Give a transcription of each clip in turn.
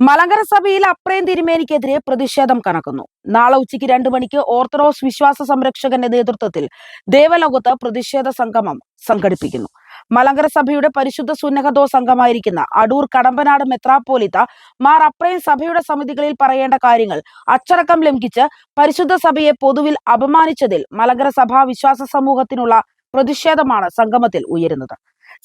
മലങ്കര സഭയിൽ അപ്രയം തിരുമേനിക്കെതിരെ പ്രതിഷേധം കണക്കുന്നു. നാളെ ഉച്ചയ്ക്ക് രണ്ടു മണിക്ക് ഓർത്തഡോക്സ് വിശ്വാസ സംരക്ഷകന്റെ നേതൃത്വത്തിൽ ദേവലോകത്ത് പ്രതിഷേധ സംഗമം സംഘടിപ്പിക്കുന്നു. മലങ്കര സഭയുടെ പരിശുദ്ധ സുന്നഹദോ സംഘമായിരിക്കുന്ന അടൂർ കടമ്പനാട് മെത്രാപ്പോലിത്ത മാർ അപ്രയം സഭയുടെ സമിതികളിൽ പറയേണ്ട കാര്യങ്ങൾ അച്ചടക്കം ലംഘിച്ച് പരിശുദ്ധ സഭയെ പൊതുവിൽ അപമാനിച്ചതിൽ മലങ്കര സഭാ വിശ്വാസ സമൂഹത്തിനുള്ള പ്രതിഷേധമാണ് സംഗമത്തിൽ ഉയരുന്നത്.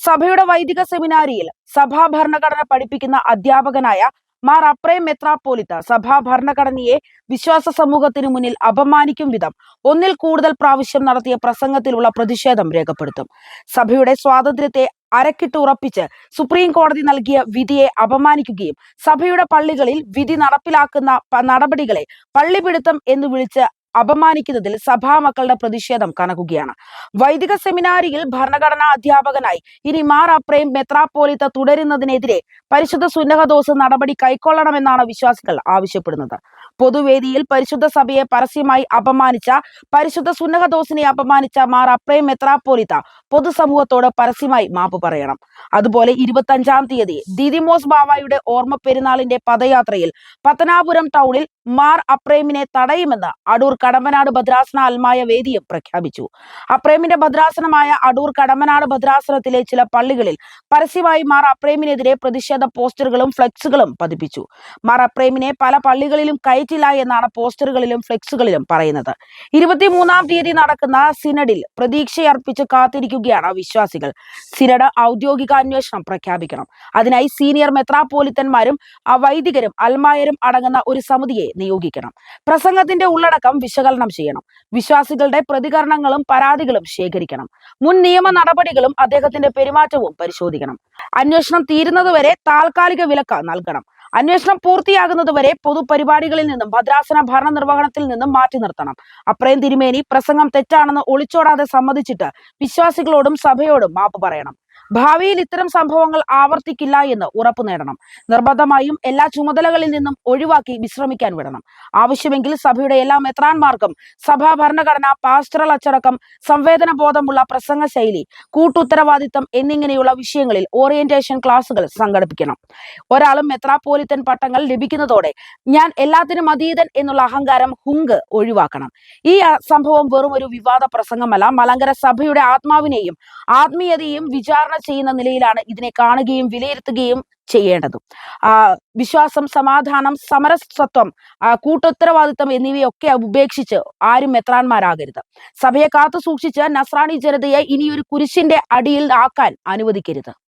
സഭയുടെ വൈദിക സെമിനാരിയിൽ സഭാ ഭരണഘടന പഠിപ്പിക്കുന്ന അധ്യാപകനായ മാർ അപ്രയം മെത്രാപ്പോലിത്ത സഭാ ഭരണഘടനയെ വിശ്വാസ സമൂഹത്തിനു മുന്നിൽ അപമാനിക്കും വിധം ഒന്നിൽ കൂടുതൽ പ്രാവശ്യം നടത്തിയ പ്രസംഗത്തിലുള്ള പ്രതിഷേധം രേഖപ്പെടുത്തും. സഭയുടെ സ്വാതന്ത്ര്യത്തെ അരക്കിട്ട് ഉറപ്പിച്ച് സുപ്രീം കോടതി നൽകിയ വിധിയെ അപമാനിക്കുകയും സഭയുടെ പള്ളികളിൽ വിധി നടപ്പിലാക്കുന്ന നടപടികളെ പള്ളിപിടുത്തം എന്ന് വിളിച്ച് അപമാനിക്കുന്നതിൽ സഭാമക്കളുടെ പ്രതിഷേധം കനക്കുകയാണ് വൈദിക സെമിനാരിയിൽ ഭരണഘടനാ അധ്യാപകനായി ഇനി മാർ അപ്രേം മെത്രാപ്പോലിത്ത തുടരുന്നതിനെതിരെ പരിശുദ്ധ സുന്നഹദോസ് നടപടി കൈക്കൊള്ളണമെന്നാണ് വിശ്വാസികൾ ആവശ്യപ്പെടുന്നത്. പൊതുവേദിയിൽ പരിശുദ്ധ സഭയെ പരസ്യമായി അപമാനിച്ച പരിശുദ്ധ സുന്നഹദോസിനെ അപമാനിച്ച മാർ അപ്രേം മെത്രാപ്പോലിത്ത പൊതുസമൂഹത്തോട് പരസ്യമായി മാപ്പ് പറയണം. അതുപോലെ ഇരുപത്തഞ്ചാം തീയതി ദിദിമോസ് ബാവായുടെ ഓർമ്മ പെരുന്നാളിന്റെ പദയാത്രയിൽ പത്തനാപുരം ടൗണിൽ മാർ അപ്രേമിനെ തടയുമെന്ന് അടൂർ കടമ്പനാട് ഭദ്രാസന അൽമായ വേദിയും പ്രഖ്യാപിച്ചു. അപ്രേമിന്റെ ഭദ്രാസനമായ അടൂർ കടമ്പനാട് ഭദ്രാസനത്തിലെ ചില പള്ളികളിൽ പരസ്യമായി മാർ അപ്രേമിനെതിരെ പ്രതിഷേധ പോസ്റ്ററുകളും ഫ്ലെക്സുകളും പതിപ്പിച്ചു. മാർ അപ്രേമിനെ പല പള്ളികളിലും കയറ്റില്ല എന്നാണ് പോസ്റ്ററുകളിലും ഫ്ലെക്സുകളിലും പറയുന്നത്. ഇരുപത്തിമൂന്നാം തീയതി നടക്കുന്ന സിനഡിൽ പ്രതീക്ഷയർപ്പിച്ച് കാത്തിരിക്കുകയാണ് വിശ്വാസികൾ. സിനഡ് ഔദ്യോഗിക അന്വേഷണം പ്രഖ്യാപിക്കണം. അതിനായി സീനിയർ മെത്രാപ്പോലിത്തന്മാരും ആ വൈദികരും അൽമായരും അടങ്ങുന്ന ഒരു സമിതിയെ നിയോഗിക്കണം. പ്രസംഗത്തിന്റെ ഉള്ളടക്കം വിശകലനം ചെയ്യണം. വിശ്വാസികളുടെ പ്രതികരണങ്ങളും പരാതികളും ശേഖരിക്കണം. മുൻ നിയമ നടപടികളും അദ്ദേഹത്തിന്റെ പെരുമാറ്റവും പരിശോധിക്കണം. അന്വേഷണം തീരുന്നതുവരെ താൽക്കാലിക വിലക്ക് നൽകണം. അന്വേഷണം പൂർത്തിയാകുന്നതുവരെ പൊതുപരിപാടികളിൽ നിന്നും ഭദ്രാസന ഭരണ നിർവഹണത്തിൽ നിന്നും മാറ്റി നിർത്തണം. അപ്രയം തിരുമേനി പ്രസംഗം തെറ്റാണെന്ന് ഒളിച്ചോടാതെ സമ്മതിച്ചിട്ട് വിശ്വാസികളോടും സഭയോടും മാപ്പ് പറയണം. ഭാവിയിൽ ഇത്തരം സംഭവങ്ങൾ ആവർത്തിക്കില്ല എന്ന് ഉറപ്പു നേടണം. നിർബന്ധമായും എല്ലാ ചുമതലകളിൽ നിന്നും ഒഴിവാക്കി വിശ്രമിക്കാൻ വിടണം. ആവശ്യമെങ്കിൽ സഭയുടെ എല്ലാ മെത്രാൻമാർക്കും സഭാ ഭരണഘടന പാസ്റ്ററൽ അച്ചടക്കം സംവേദന ബോധമുള്ള പ്രസംഗ ശൈലി കൂട്ടുത്തരവാദിത്തം എന്നിങ്ങനെയുള്ള വിഷയങ്ങളിൽ ഓറിയന്റേഷൻ ക്ലാസുകൾ സംഘടിപ്പിക്കണം. ഒരാളും മെത്രാപ്പോലിത്തൻ പട്ടങ്ങൾ ലഭിക്കുന്നതോടെ ഞാൻ എല്ലാത്തിനും അതീതൻ എന്നുള്ള അഹങ്കാരം ഹുങ്ക് ഒഴിവാക്കണം. ഈ സംഭവം വെറും ഒരു വിവാദ പ്രസംഗമല്ല മലങ്കര സഭയുടെ ആത്മാവിനെയും ആത്മീയതയും വിചാരണ ചെയ്യുന്ന നിലയിലാണ് ഇതിനെ കാണുകയും വിലയിരുത്തുകയും ചെയ്യേണ്ടതും. വിശ്വാസം സമാധാനം സമരസത്വം കൂട്ടുത്തരവാദിത്വം എന്നിവയൊക്കെ ഉപേക്ഷിച്ച് ആരും മെത്രാന്മാരാകരുത്. സഭയെ കാത്തു സൂക്ഷിച്ച് നസ്രാണി ജനതയെ ഇനിയൊരു കുരിശിന്റെ അടിയിൽ ആക്കാൻ അനുവദിക്കരുത്.